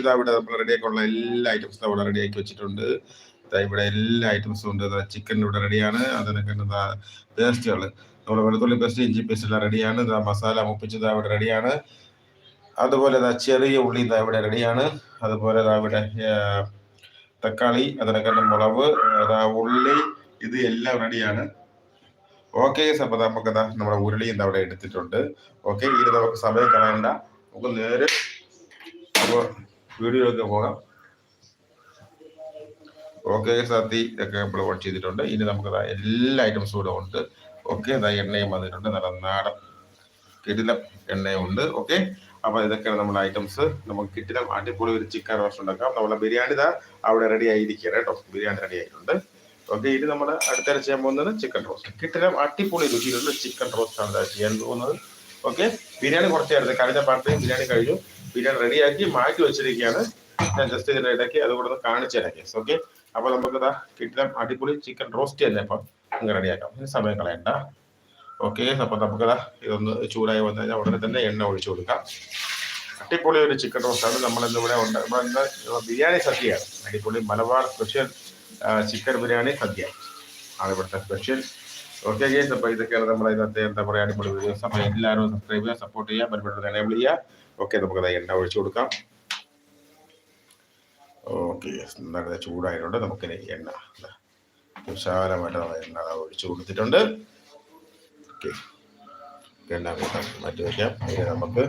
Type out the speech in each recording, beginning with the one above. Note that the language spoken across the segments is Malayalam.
ഇതാ അവിടെ നമ്മൾ റെഡിയാക്കുള്ള എല്ലാ ഐറ്റംസും ഇവിടെ റെഡിയാക്കി വെച്ചിട്ടുണ്ട്. ഇവിടെ എല്ലാ ഐറ്റംസും ഉണ്ട്. ചിക്കൻ ഇവിടെ റെഡിയാണ് അതിനൊക്കെ എന്താ പേസ്റ്റുകൾ നമ്മുടെ വെളുത്തുള്ളി പേസ്റ്റ് ഇഞ്ചി പേസ്റ്റ് എല്ലാം റെഡിയാണ് ഇതാ മസാല മുപ്പിച്ചത് അവിടെ റെഡിയാണ് അതുപോലെ ഇതാ ചെറിയ ഉള്ളി ഇതാ ഇവിടെ റെഡിയാണ് അതുപോലെ ഇതാ ഇവിടെ തക്കാളി അതിനൊക്കെ മുളവ് ഇതാ ഉള്ളി ഇത് എല്ലാം റെഡിയാണ് ഓക്കെ അപ്പൊ നമുക്ക് ഇതാ നമ്മുടെ ഉരുളി ഇതാ അവിടെ എടുത്തിട്ടുണ്ട്. ഓക്കെ ഇത് നമുക്ക് സമയം കളയണ്ട. നമുക്ക് നേരെ വീഡിയോയിലേക്ക് പോകാം. ഓക്കെ സത്തി ഒക്കെ നമ്മൾ ഓൺ ചെയ്തിട്ടുണ്ട്. ഇനി നമുക്ക് എല്ലാ ഐറ്റംസും ഇവിടെ ഉണ്ട്. ഓക്കെ എണ്ണയും വന്നിട്ടുണ്ട്. നല്ല നാടൻ കിടിലം എണ്ണയും ഉണ്ട്. ഓക്കെ അപ്പൊ ഇതൊക്കെയാണ് നമ്മുടെ ഐറ്റംസ് നമുക്ക് കിട്ടിലം അടിപൊളി ഒരു ചിക്കൻ റോസ്റ്റ് ഉണ്ടാക്കാം. നമ്മുടെ ബിരിയാണി ഇതാ അവിടെ റെഡി ആയിരിക്കുകയാണ് കേട്ടോ. ബിരിയാണി റെഡി ആയിട്ടുണ്ട്. ഓക്കെ ഇനി നമ്മൾ അടുത്ത ചെയ്യാൻ പോകുന്നത് ചിക്കൻ റോസ്റ്റ് കിട്ടിലം അടിപൊളി രുചിയിലുള്ള ചിക്കൻ റോസ്റ്റ് ആണ് ചെയ്യാൻ പോകുന്നത്. ഓക്കെ ബിരിയാണി കുറച്ചായിരുന്നു കഴിഞ്ഞ പാട്ടിൽ ബിരിയാണി കഴിഞ്ഞു. ബിരിയാണി റെഡിയാക്കി മാറ്റി വെച്ചിരിക്കുകയാണ്. ഞാൻ ജസ്റ്റ് ഇതിന്റെ ഇടയ്ക്ക് അതുകൂടെ ഒന്ന് കാണിച്ചു തരാം. ഓക്കെ അപ്പൊ നമുക്ക് ഇതാ കിട്ടിലം അടിപൊളി ചിക്കൻ റോസ്റ്റ് തന്നെ അപ്പം അങ്ങ് റെഡിയാക്കാം ഇനി സമയം കളയണ്ട. ഓക്കെ അപ്പൊ നമുക്കതാ ഇതൊന്ന് ചൂടായി വന്നു കഴിഞ്ഞാൽ ഉടനെ തന്നെ എണ്ണ ഒഴിച്ചു കൊടുക്കാം. അടിപൊളി ഒരു ചിക്കൻ റോസ്റ്റാണ് നമ്മൾ ഇവിടെ ഉണ്ട്. നമ്മൾ ഇന്ന് ബിരിയാണി സദ്യയാണ്. അടിപൊളി മലബാർ സ്പെഷ്യൽ ചിക്കൻ ബിരിയാണി സദ്യ. ആണ് ഇവിടുത്തെ സ്പെഷ്യൽ ഓക്കെ ഗേസ് അപ്പൊ ഇതൊക്കെയാണ് നമ്മുടെ ഇന്നത്തെ എന്താ പറയുക അടിപൊളി വീഡിയോസ് അപ്പൊ എല്ലാവരും സബ്സ്ക്രൈബ് ചെയ്യുക സപ്പോർട്ട് ചെയ്യുക ബെൽബട്ടൺ എനേബിൾ ചെയ്യുക. ഓക്കെ നമുക്ക് എണ്ണ ഒഴിച്ചു കൊടുക്കാം. ഓക്കെ നല്ല ചൂടായതുകൊണ്ട് നമുക്കിനി എണ്ണ വിശാലമായിട്ട് നമ്മൾ എണ്ണ ഒഴിച്ചു കൊടുത്തിട്ടുണ്ട്. ഓക്കെ എണ്ണ കൂട്ടാൻ മാറ്റി വയ്ക്കാം ഇനി നമുക്ക്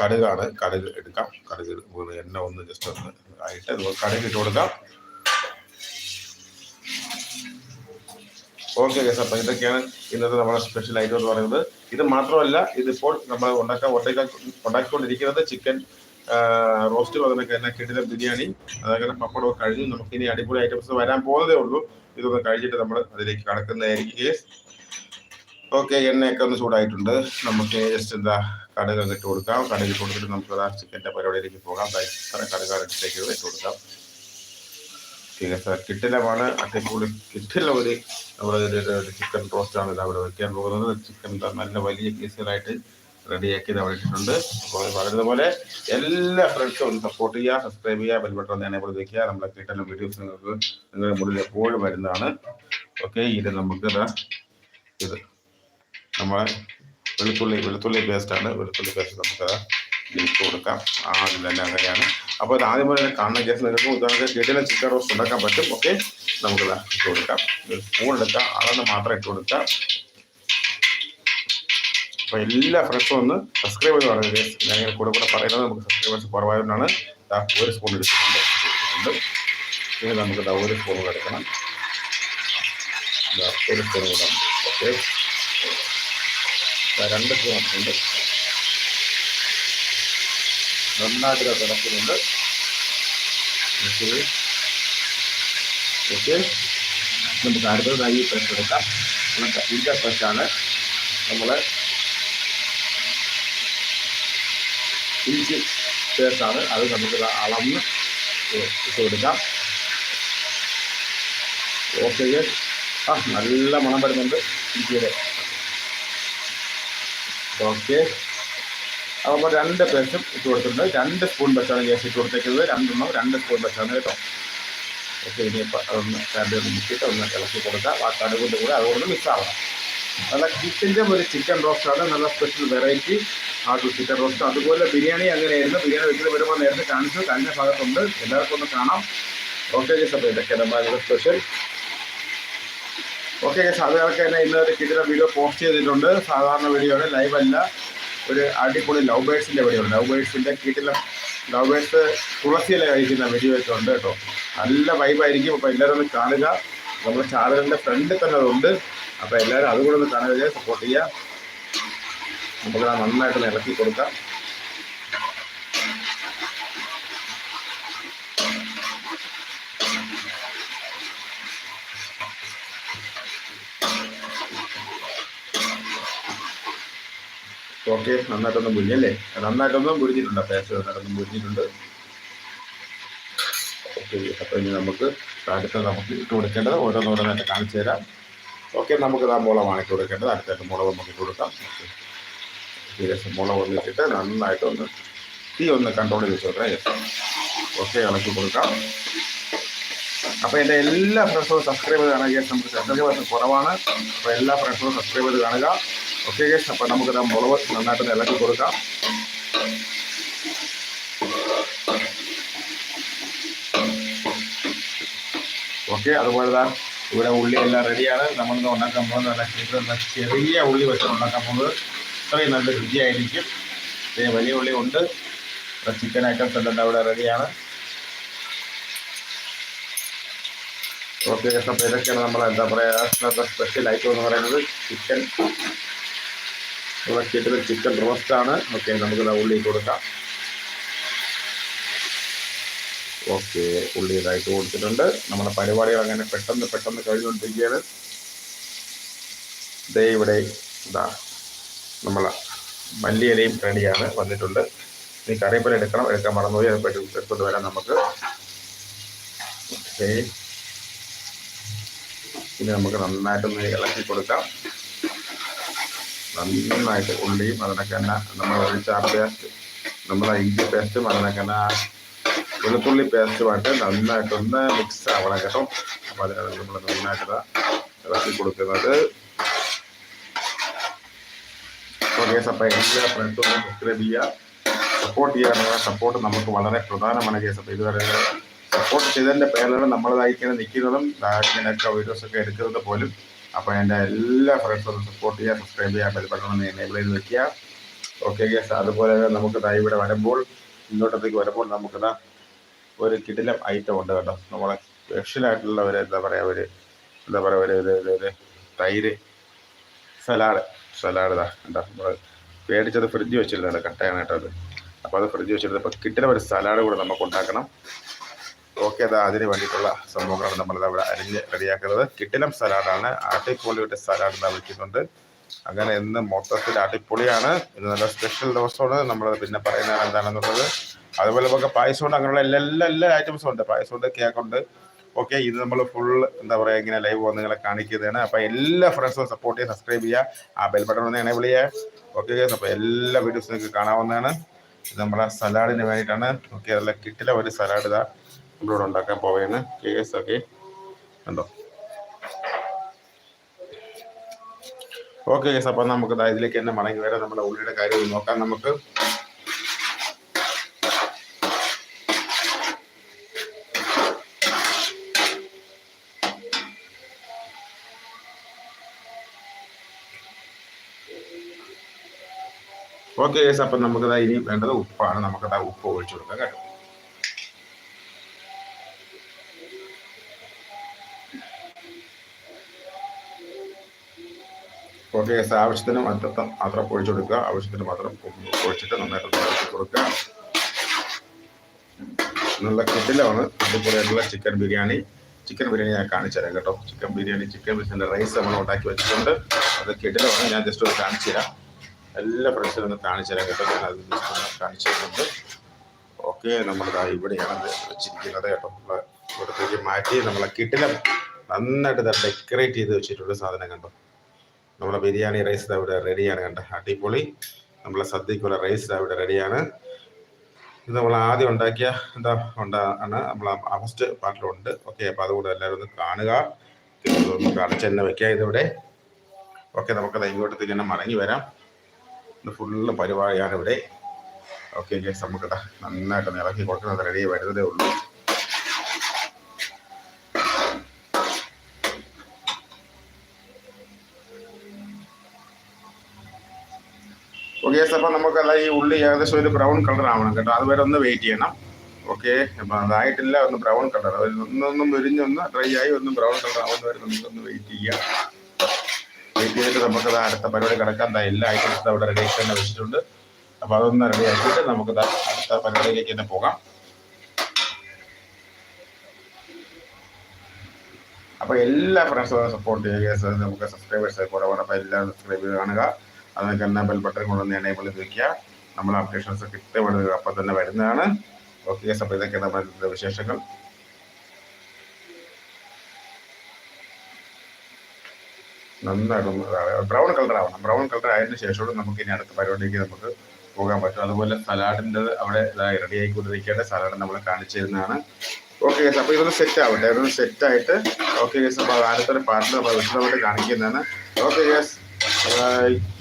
കടുകാണ് കടുക് എടുക്കാം. കടുക് എണ്ണ ഒന്ന് ജസ്റ്റ് ഒന്ന് ആയിട്ട് നമുക്ക് കടുക് ഇട്ട് കൊടുക്കാം. ഓക്കെ ഗസ് അപ്പൊ ഇതൊക്കെയാണ് ഇന്നത്തെ നമ്മുടെ സ്പെഷ്യൽ ഐറ്റം എന്ന് പറയുന്നത്. ഇത് മാത്രമല്ല ഇതിപ്പോൾ നമ്മൾ ഉണ്ടാക്കാൻ ഉണ്ടാക്കാൻ ഉണ്ടാക്കിക്കൊണ്ടിരിക്കുന്നത് ചിക്കൻ റോസ്റ്റും അതിനൊക്കെ തന്നെ കിടിലം ബിരിയാണി അതൊക്കെ പപ്പടവും കഴിഞ്ഞു നമുക്ക് ഇനി അടിപൊളി ഐറ്റംസ് വരാൻ പോകുന്നതേ ഉള്ളൂ. ഇതൊന്ന് കഴിച്ചിട്ട് നമ്മൾ അതിലേക്ക് കടക്കുന്നതായിരിക്കും ഓക്കെ എണ്ണയൊക്കെ ഒന്ന് ചൂടായിട്ടുണ്ട്. നമുക്ക് ജസ്റ്റ് എന്താ കടുക് ഇട്ട് കൊടുക്കാം. കടുക് ഇട്ട് കൊടുത്തിട്ട് നമുക്ക് ആ ചിക്കന്റെ പരിപാടിയിലേക്ക് പോകാം. ഇട്ടേക്ക് ഇട്ട് കൊടുക്കാം. ഓക്കെ സാർ കിട്ടിലമാണ് അടിപൊളി കിട്ടില്ല ഒരു നമ്മുടെ ഒരു ചിക്കൻ റോസ്റ്റാണ് ഇത് അവിടെ വെക്കാൻ പോകുന്നത്. ചിക്കൻ നല്ല വലിയ പീസുകളായിട്ട് റെഡിയാക്കി ഇത് അവിടെ ഇട്ടിട്ടുണ്ട്. അപ്പോൾ പറയുന്നത് പോലെ എല്ലാ ഫ്രണ്ട്സും ഒന്ന് സപ്പോർട്ട് ചെയ്യുക സബ്സ്ക്രൈബ് ചെയ്യുക ബെൽ ബട്ടൺ എനേബിൾ വെക്കുക. നമ്മളെ കിട്ടുന്ന വീഡിയോസ് നിങ്ങൾക്ക് നിങ്ങളുടെ മുന്നിൽ എപ്പോഴും വരുന്നതാണ്. ഓക്കെ ഇത് നമുക്ക് ഇത് നമ്മൾ വെളുത്തുള്ളി വെളുത്തുള്ളി പേസ്റ്റാണ് വെളുത്തുള്ളി പേസ്റ്റ് നമുക്ക് ഇട്ട് കൊടുക്കാം. ആദ്യം തന്നെ അങ്ങനെയാണ്. അപ്പോൾ ഇത് ആദ്യം പോലെ തന്നെ കാണുന്ന കേസ് നിങ്ങൾക്ക് ഉദാഹരണത്തിന് ചെടിയിലെ ചിക്കൻ റോസ്റ്റ് ഉണ്ടാക്കാൻ പറ്റും. ഓക്കെ നമുക്ക് ഇട്ട് കൊടുക്കാം. സ്പൂൺ എടുക്കാം. അതൊന്ന് മാത്രം ഇട്ട് കൊടുക്കാം. അപ്പോൾ എല്ലാ ഫ്രണ്ട്സും ഒന്ന് സബ്സ്ക്രൈബ് ചെയ്ത് പറയുന്നത് ഞാൻ കൂടെ കൂടെ പറയുന്നത് നമുക്ക് സബ്സ്ക്രൈബേഴ്സ് കുറവായതുകൊണ്ടാണ്. ഒരു സ്പൂൺ എടുത്തിട്ടുണ്ട്. പിന്നെ നമുക്ക് ഇതാ ഒരു സ്പൂൺ കൂടെ എടുക്കണം. ഒരു സ്പൂൺ കൂടെ ഓക്കെ രണ്ട് സ്പൂൺ ഇട്ടിട്ടുണ്ട് നന്നായിട്ട് തിളക്കുന്നുണ്ട് ഓക്കെ ഓക്കെ നമുക്ക് അടുത്തതായി പ്രസ് എടുക്കാം. ഇതിന്റെ പ്രസ്സാണ് നമ്മൾ ഇഞ്ചി പേസ്റ്റാണ് അത് നമുക്ക് അളന്ന് ഇട്ട് കൊടുക്കാം. ഓക്കെ ആ നല്ല മണം വരുന്നുണ്ട്. ഇഞ്ചിയുടെ ഓക്കെ അപ്പോൾ രണ്ട് പേസ്റ്റും ഇട്ട് കൊടുത്തിട്ടുണ്ട്. രണ്ട് സ്പൂൺ വെച്ചാണ് ഗ്യാസ് ഇട്ട് കൊടുത്തേക്കുന്നത് രണ്ടെണ്ണം രണ്ട് സ്പൂൺ വെച്ചാണ് കേട്ടോ. ഓക്കെ ഇനിയിപ്പോൾ അതൊന്ന് രണ്ട് ഒന്ന് മുക്കിയിട്ട് ഒന്ന് ഇളക്കി കൊടുക്കുക ആ കൊണ്ട് കൂടെ അതുകൊണ്ട് മിക്സ് ആവണം. നല്ല കിച്ചന്റെ ഒരു ചിക്കൻ റോസ്റ്റാണ് നല്ല സ്പെഷ്യൽ വെറൈറ്റി ആ ചിക്കൻ റോസ്റ്റ് അതുപോലെ ബിരിയാണി അങ്ങനെയായിരുന്നു. ബിരിയാണി വെച്ചിട്ട് വരുമ്പോൾ നേരത്തെ കാണിച്ചു. കഴിഞ്ഞ ഭാഗത്തുണ്ട്. എല്ലാവർക്കും ഒന്ന് കാണാം. ഓക്കെ ഗസ് അപ്പോൾ ഇതൊക്കെ നമ്മുടെ സ്പെഷ്യൽ ഓക്കെ ഗസ് അതുകൾക്ക് തന്നെ ഇന്നൊരു കിച്ചൻ വീഡിയോ പോസ്റ്റ് ചെയ്തിട്ടുണ്ട്. സാധാരണ വീഡിയോ ആണ്. ലൈവ് അല്ല. ഒരു അടിപൊളി ലവ് ബേഡ്സിന്റെ വീഡിയോ ലവ് ബേഡ്സിന്റെ കീട്ടിലെ ലവ് ബേഡ്സ് തുളസിയില കഴിക്കുന്ന വീഡിയോ ഒക്കെ ഉണ്ട് കേട്ടോ. നല്ല വൈബായിരിക്കും അപ്പോൾ എല്ലാവരും ഒന്ന് കാണുക. നമ്മുടെ ചാനലിന്റെ ഫ്രണ്ടിൽ തന്നെ അതുണ്ട് അപ്പോൾ എല്ലാവരും അതുകൂടെ ഒന്ന് കാണുക. സപ്പോർട്ട് ചെയ്യുക. നമുക്ക് നന്നായിട്ടൊന്ന് നന്നായിട്ട് ഇളക്കി കൊടുക്കാം. ഓക്കെ നന്നായിട്ടൊന്നും മുരിഞ്ഞല്ലേ? നന്നായിട്ടൊന്നും മുരിഞ്ഞിട്ടുണ്ട്. പേസ്റ്റ് നന്നായിട്ടൊന്നും മുരിഞ്ഞിട്ടുണ്ട്. ഓക്കെ അപ്പോൾ ഇനി നമുക്ക് അടുത്ത നമുക്ക് ഇട്ട് കൊടുക്കേണ്ടത് ഓരോന്നോരോന്നായിട്ട് കാണിച്ചു തരാം. ഓക്കെ നമുക്ക് ആ മുളകാണ് ഇട്ട് കൊടുക്കേണ്ടത്. അടുത്തായിട്ട് മുളക് നമുക്ക് ഇട്ട് കൊടുക്കാം. ഏകദേശം മുളക് ഒന്നിച്ചിട്ട് നന്നായിട്ടൊന്ന് തീ ഒന്ന് കൺട്രോൾ ചെയ്ത് വെച്ചോട്ടെ. ഓക്കെ ഇളക്കി കൊടുക്കാം. അപ്പോൾ എന്റെ എല്ലാ ഫ്രണ്ട്സും സബ്സ്ക്രൈബ് ചെയ്ത് കാണുക. സബ്സ്ക്രൈബേഴ്സ് കുറവാണ്. അപ്പോൾ എല്ലാ ഫ്രണ്ട്സും സബ്സ്ക്രൈബ് ചെയ്ത് കാണുക. ഓക്കെ ഗേസ് അപ്പം നമുക്ക് മുളക് നന്നായിട്ട് ഇളക്കി കൊടുക്കാം. ഓക്കെ അതുപോലെ തന്നെ ഇവിടെ ഉള്ളി എല്ലാം റെഡിയാണ് നമ്മളിന്ന് ഉണ്ടാക്കാൻ പോകുന്നത് ചെറിയ ഉള്ളി വെച്ച് ഉണ്ടാക്കാൻ പോകുന്നത്. ഇത്രയും നല്ല രുചിയായിരിക്കും. പിന്നെ വലിയ ഉള്ളി ഉണ്ട്. ചിക്കൻ ഐറ്റംസ് എല്ലാം അവിടെ റെഡിയാണ് ഓക്കെ അപ്പോൾ ഇതൊക്കെയാണ് നമ്മൾ എന്താ പറയുക സ്പെഷ്യൽ ഐറ്റം എന്ന് പറയുന്നത് ചിക്കൻ ഇവിടെ ചിക്കൻ റോസ്റ്റാണ് ഓക്കെ നമുക്ക് ഉള്ളി കൊടുക്കാം. ഓക്കെ ഉള്ളി ഇതായിട്ട് കൊടുത്തിട്ടുണ്ട്. നമ്മുടെ പരിപാടികൾ അങ്ങനെ പെട്ടെന്ന് പെട്ടെന്ന് കഴിഞ്ഞുകൊണ്ടിരിക്കുകയാണ്. ദേ ഇവിടെ ഇതാ നമ്മളെ മല്ലിയിലയും റെഡിയാണ് വന്നിട്ടുണ്ട്. ഇനി കറിവേപ്പില എടുക്കണം. എടുക്കാൻ മറന്നുപോയി. അത് എടുത്തുകൊണ്ട് വരാം നമുക്ക്. ഓക്കെ ഇനി നമുക്ക് നന്നായിട്ടൊന്ന് ഇളക്കി കൊടുക്കാം. നന്നായിട്ട് ഉള്ളിയും അതിനൊക്കെ തന്നെ നമ്മൾ ഒഴിച്ച പേസ്റ്റ് നമ്മളെ ഇഞ്ചി പേസ്റ്റും അതിനൊക്കെ വെളുത്തുള്ളി പേസ്റ്റുമായിട്ട് നന്നായിട്ടൊന്ന് മിക്സ് ആവണം കേട്ടോ അപ്പോൾ അതിനാണ് നമ്മൾ നന്നായിട്ട് ഇളക്കി കൊടുക്കുന്നത്. സപ്പോർട്ട് ചെയ്യാനുള്ള സപ്പോർട്ട് നമുക്ക് വളരെ പ്രധാനമാണ് കേസ് അപ്പോൾ ഇതുവരെ സപ്പോർട്ട് ചെയ്തതിന്റെ പേരിലാണ് നമ്മളതായിങ്ങനെ നിൽക്കുന്നതും. ഇങ്ങനെയൊക്കെ വീഡിയോസൊക്കെ എടുക്കുന്നത് പോലും അപ്പോൾ എന്റെ എല്ലാ ഫ്രണ്ട്സും സപ്പോർട്ട് ചെയ്യുക സബ്സ്ക്രൈബ് ചെയ്യുക ബെൽ എനേബിൾ ചെയ്ത് വെക്കുക. ഓക്കെ ഗസ് അതുപോലെ നമുക്ക് ദാ ഇവിടെ വരുമ്പോൾ ഇങ്ങോട്ടത്തേക്ക് വരുമ്പോൾ ദാ ഒരു കിടിലം ഐറ്റം ഉണ്ട് കേട്ടോ. നമ്മളെ സ്പെഷ്യലായിട്ടുള്ള ഒരു എന്താ പറയുക ഒരു എന്താ പറയുക ഒരു ഒരു ഒരു തൈര് സലാഡ്. സലാഡ് ഇതാ എന്താ നമ്മൾ പേടിച്ചത് ഫ്രിഡ്ജ് വെച്ചിരുന്നത് കട്ടയാണ് കേട്ടോ അത്. അപ്പോൾ അത് ഫ്രിഡ്ജ് വെച്ചിരുന്നത് അപ്പോൾ കിട്ടുന്ന ഒരു സലാഡ് കൂടെ നമുക്ക് ഉണ്ടാക്കണം. ഓക്കെ അതാ അതിന് വേണ്ടിയിട്ടുള്ള സംഭവങ്ങളാണ് നമ്മൾ അവിടെ അരിഞ്ഞ് റെഡിയാക്കുന്നത്. കിട്ടിലം സലാഡാണ്. ആട്ടിപ്പൊളിയുടെ സലാഡ് എന്താ വിളിക്കുന്നുണ്ട്. അങ്ങനെ ഇന്ന് മൊത്തത്തിൽ അടിപൊളിയാണ്. ഇന്ന് നല്ല സ്പെഷ്യൽ ദിവസമാണ്. നമ്മൾ പിന്നെ പറയുന്നത് എന്താണെന്നുള്ളത് അതുപോലെ നമുക്ക് പായസമുണ്ട്. അങ്ങനെയുള്ള എല്ലാ എല്ലാ എല്ലാ ഐറ്റംസും ഉണ്ട്. പായസമുണ്ട് കേക്കുണ്ട് ഓക്കെ ഇത് നമ്മൾ ഫുൾ എന്താ പറയുക ഇങ്ങനെ ലൈവ് നിങ്ങളെ കാണിക്കുന്നതാണ്. അപ്പോൾ എല്ലാ ഫ്രണ്ട്സും സപ്പോർട്ട് ചെയ്യുക സബ്സ്ക്രൈബ് ചെയ്യുക. ആ ബെൽ ബട്ടൺ ഒന്ന് എനേബിൾ ചെയ്യുക. ഓക്കെ അപ്പോൾ എല്ലാ വീഡിയോസും നിങ്ങൾക്ക് കാണാവുന്നതാണ്. ഇത് നമ്മളെ സലാഡിന് വേണ്ടിയിട്ടാണ്. ഓക്കെ അതെല്ലാം കിട്ടില്ല ഒരു സലാഡ് ഇതാ. നമ്മളിവിടെ ഉണ്ടാക്കാൻ പോവുകയാണ് കേസ് ഒക്കെ ഉണ്ടോ ഓക്കെ കേസ് അപ്പം നമുക്ക് ഇതിലേക്ക് തന്നെ മടങ്ങി വരാം. നമ്മുടെ ഉള്ളിയുടെ കാര്യം നോക്കാം നമുക്ക്. ഓക്കെ കേസ് അപ്പം നമുക്കതാ ഇനി വേണ്ടത് ഉപ്പാണ്. നമുക്കതാ ഉപ്പ് ഒഴിച്ചു കൊടുക്കാം കേട്ടോ. ഓക്കെ കേസ് ആവശ്യത്തിന് മാത്രം മാത്രം ഒഴിച്ചു കൊടുക്കുക. ആവശ്യത്തിന് മാത്രം ഒഴിച്ചിട്ട് നന്നായിട്ട് കൊടുക്കുക. നല്ല കിട്ടിലാണ്. അതുപോലെയുള്ള ചിക്കൻ ബിരിയാണി. ചിക്കൻ ബിരിയാണി ഞാൻ കാണിച്ചു തരാം കേട്ടോ. Chicken biryani chicken biryani rice നമ്മൾ ഉണ്ടാക്കി വെച്ചിട്ടുണ്ട്. അത് കിട്ടിലാണ് ഞാൻ ജസ്റ്റ് ഒന്ന് കാണിച്ചു തരാം. എല്ലാ ഫ്രണ്ട്സിനും ഒന്ന് കാണിച്ചു തരാം കേട്ടോ. ഞാൻ അത് ജസ്റ്റ് കാണിച്ചു തരുന്നുണ്ട്. ഓക്കെ നമ്മളിതാ ഇവിടെയാണ് വെച്ചിരിക്കുന്നത് കേട്ടോ. നമ്മൾ ഇവിടത്തേക്ക് മാറ്റി നമ്മളെ കിട്ടിലും നന്നായിട്ട് ഡെക്കറേറ്റ് ചെയ്ത് വെച്ചിട്ടുള്ള സാധനം കണ്ടോ. നമ്മളെ ബിരിയാണി റൈസ് ഇവിടെ റെഡിയാണ് കണ്ട? അടിപൊളി. നമ്മളെ സദ്യക്കുള്ള റൈസ് ഇവിടെ റെഡിയാണ് ഇത് നമ്മൾ ആദ്യം ഉണ്ടാക്കിയ എന്താ ഉണ്ടാണ് നമ്മൾ ഫസ്റ്റ് പാർട്ടിലുണ്ട് ഓക്കെ അപ്പോൾ അതുകൂടെ എല്ലാവരും ഒന്ന് കാണുക. നമുക്ക് അടച്ചെന്നെ വെക്കാം ഇതിവിടെ. ഓക്കെ നമുക്കത് ഇങ്ങോട്ട് തന്നെ മടങ്ങി വരാം. ഫുള്ള് പരിപാടിയാണ് ഇവിടെ. ഓക്കെ നമുക്ക് നന്നായിട്ട് ഇളക്കി കൊടുക്കുന്നത് റെഡി വരുന്നതേ ഉള്ളൂ. ഓക്കെ അപ്പം നമുക്കല്ല ഈ ഉള്ളി ഏകദേശം ഒരു ബ്രൗൺ കളർ ആവണം കേട്ടോ. അതുവരെ ഒന്ന് വെയിറ്റ് ചെയ്യണം. ഓക്കെ അപ്പം അതായിട്ടില്ല ഒന്ന് ബ്രൗൺ കളർ ഒന്നൊന്നും വിരിഞ്ഞൊന്ന് ഡ്രൈ ആയി ഒന്ന് ബ്രൗൺ കളർ ആവുന്ന വരെ നമുക്കൊന്ന് വെയിറ്റ് ചെയ്യാം. വെയിറ്റ് ചെയ്തിട്ട് നമുക്കത് അടുത്ത പരിപാടി കിടക്കാൻ എല്ലാ ഐറ്റംസും അവിടെ റെഡി ആക്കി തന്നെ വെച്ചിട്ടുണ്ട്. അപ്പോൾ അതൊന്ന് റെഡി ആക്കിയിട്ട് നമുക്ക് അടുത്ത പരിപാടിയിലേക്ക് തന്നെ പോകാം. അപ്പോൾ എല്ലാ ഫ്രണ്ട്സും സപ്പോർട്ട് ചെയ്യുക. നമുക്ക് സബ്സ്ക്രൈബേഴ്സ് അപ്പോൾ എല്ലാവരും സബ്സ്ക്രൈബ് കാണുക. അതൊക്കെ തന്നെ ബെൽ ബട്ടൺ കൊണ്ടൊന്ന് എനേബിൾ ചെയ്ത് നമ്മൾ അപ്ഡേഷൻസ് കിട്ടുമ്പോൾ അപ്പം തന്നെ വരുന്നതാണ്. ഓക്കെ അപ്പോൾ ഇതൊക്കെ നമ്മുടെ വിശേഷങ്ങൾ. നന്നായിട്ടൊന്ന് ബ്രൗൺ കളർ ആവണം. ബ്രൗൺ കളർ ആയതിനു ശേഷം നമുക്ക് ഇനി അടുത്ത പരിപാടിക്ക് നമുക്ക് പോകാൻ പറ്റും. അതുപോലെ സലാഡിന്റെ അവിടെ റെഡി ആയിക്കൊണ്ടിരിക്കുകയാണ്. സലാഡ് നമ്മൾ കാണിച്ചു തരുന്നതാണ്. ഓക്കെ ഗേസ് അപ്പോൾ ഇതൊന്ന് സെറ്റ് ആവട്ടെ. ഇതൊന്ന് സെറ്റ് ആയിട്ട് ഓക്കെ ഗേസ് അപ്പോൾ അടുത്തൊരു പാർട്ടിൽ വിശദമായിട്ട് കാണിക്കുന്നതാണ്. Okay guys by